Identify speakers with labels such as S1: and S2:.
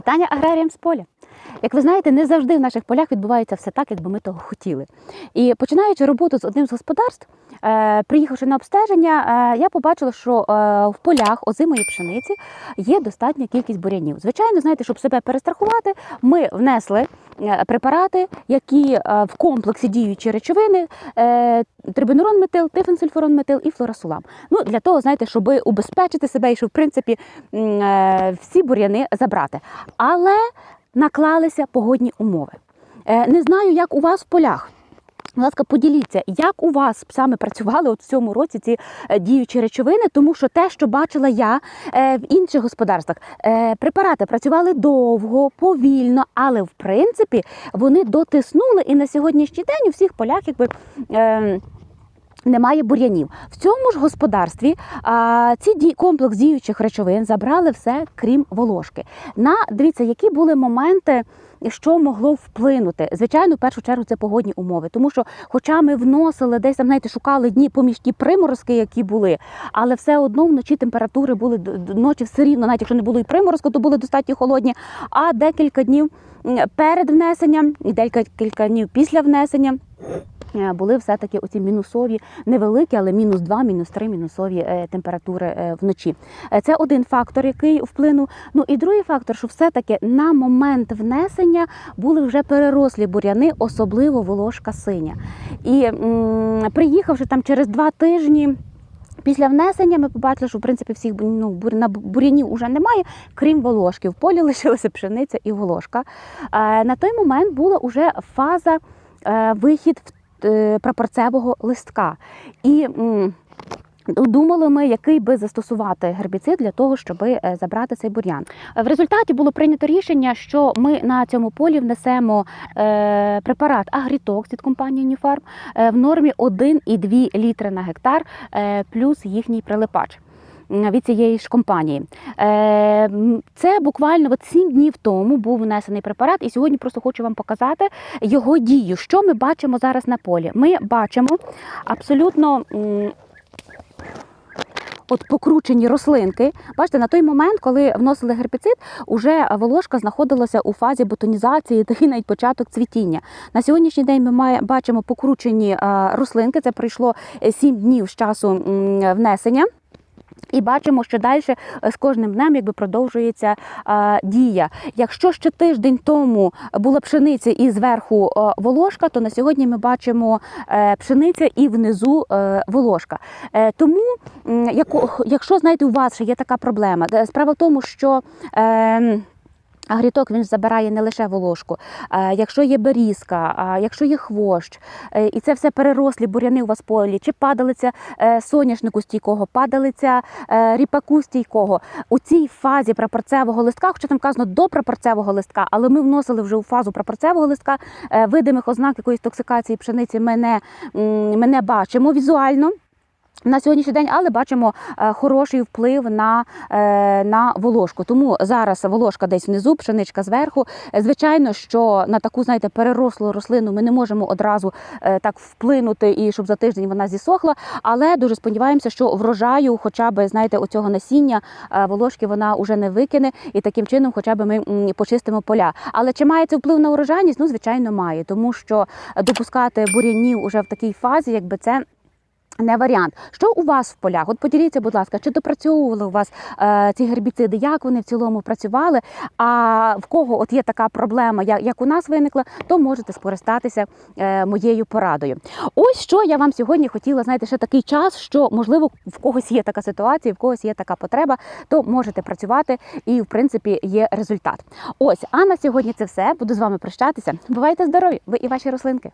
S1: Вітання аграріям з поля. Як ви знаєте, не завжди в наших полях відбувається все так, як би ми того хотіли. І починаючи роботу з одним з господарств, е, приїхавши на обстеження, е, я побачила, що е, в полях озимої пшениці є достатня кількість бурянів. Звичайно, знаєте, щоб себе перестрахувати, ми внесли препарати, які в комплексі діючі речовини, трибенурон метил, тифенсульфурон метил і флорасулам. Ну, для того, знаєте, щоб убезпечити себе і щоб, в принципі, всі бур'яни забрати. Але наклалися погодні умови. Е, Не знаю, як у вас в полях. Будь ласка, поділіться, як у вас саме працювали от в цьому році ці е, діючі речовини, тому що те, що бачила я е, в інших господарствах, препарати працювали довго, повільно, але в принципі вони дотиснули і на сьогоднішній день у всіх полях якби. Немає бур'янів. В цьому ж господарстві а, ці ді, комплекс діючих речовин забрали все, крім волошки. На дивіться, які були моменти, що могло вплинути. Звичайно, в першу чергу це погодні умови. Тому що, хоча ми вносили десь там, знаєте, шукали дні поміж ті приморозки, які були, але все одно вночі температури були ночі все рівно, навіть якщо не було і приморозку, то були достатньо холодні. А декілька днів перед внесенням і декілька днів після внесення. Е, Були все-таки оці мінусові, невеликі, але мінус 2, мінус 3 мінусові е, температури е, вночі. Це один фактор, який вплинув. Ну і другий фактор, що все-таки на момент внесення були вже перерослі буряни, особливо волошка синя. І м, приїхавши там через два тижні. Після внесення ми побачили, що в принципі всіх ну, бурянів вже немає, крім волошки. В полі лишилася пшениця і волошка. На той момент була вже фаза вихід в- е, прапорцевого листка. І Думали ми, який би застосувати гербіцид для того, щоб е, забрати цей бур'ян. В результаті було прийнято рішення, що ми на цьому полі внесемо е, препарат Агрітокс від компанії Ньюфарм е, в нормі 1,2 літри на гектар е, плюс їхній прилипач. Від цієї ж компанії. Е, Це буквально от 7 днів тому був внесений препарат, і сьогодні просто хочу вам показати його дію. Що ми бачимо зараз на полі? Ми бачимо абсолютно. От покручені рослинки. Бачите, на той момент, коли вносили гербіцид, уже волошка знаходилася у фазі бутонізації, такий навіть початок цвітіння. На сьогоднішній день ми має, бачимо покручені е, рослинки. Це пройшло 7 днів з часу внесення. І бачимо, що далі з кожним днем якби продовжується е, дія. Якщо ще тиждень тому була пшениця і зверху е, волошка, то на сьогодні ми бачимо е, пшениця і внизу е, волошка. Е, тому, яко- якщо знаєте, у вас ще є така проблема, справа в тому, що е, Агріток він забирає не лише волошку. Якщо є берізка, а якщо є хвощ, е, і це все перерослі буряни у вас полі, чи падалиця е, соняшнику стійкого, падалиця е, ріпаку стійкого. У цій фазі прапорцевого листка, хоча там вказано до прапорцевого листка, але ми вносили вже у фазу прапорцевого листка, видимих ознак якоїсь токсикації пшениці ми не, ми не бачимо візуально. На сьогоднішній день, але бачимо е, хороший вплив на, е, на волошку. Тому зараз волошка десь внизу, пшеничка зверху. Звичайно, що на таку, знаєте, перерослу рослину ми не можемо одразу е, так вплинути і щоб за тиждень вона зісохла. Але дуже сподіваємося, що врожаю, хоча б знаєте, оцього насіння волошки вона вже не викине, і таким чином, хоча б ми почистимо поля. Але чи має це вплив на урожайність? Ну, звичайно, має, тому що допускати бурянів уже в такій фазі, якби це. Не варіант. Що у вас в полях? От поділіться, будь ласка, чи допрацьовували у вас е, ці гербіциди, як вони в цілому працювали? А в кого от є така проблема, як, як у нас виникла, то можете скористатися е, моєю порадою. Ось що я вам сьогодні хотіла, знаєте, ще такий час, що можливо в когось є така ситуація, в когось є така потреба, то можете працювати і в принципі є результат. Ось, а на сьогодні це все. Буду з вами прощатися. Бувайте здорові! Ви і ваші рослинки.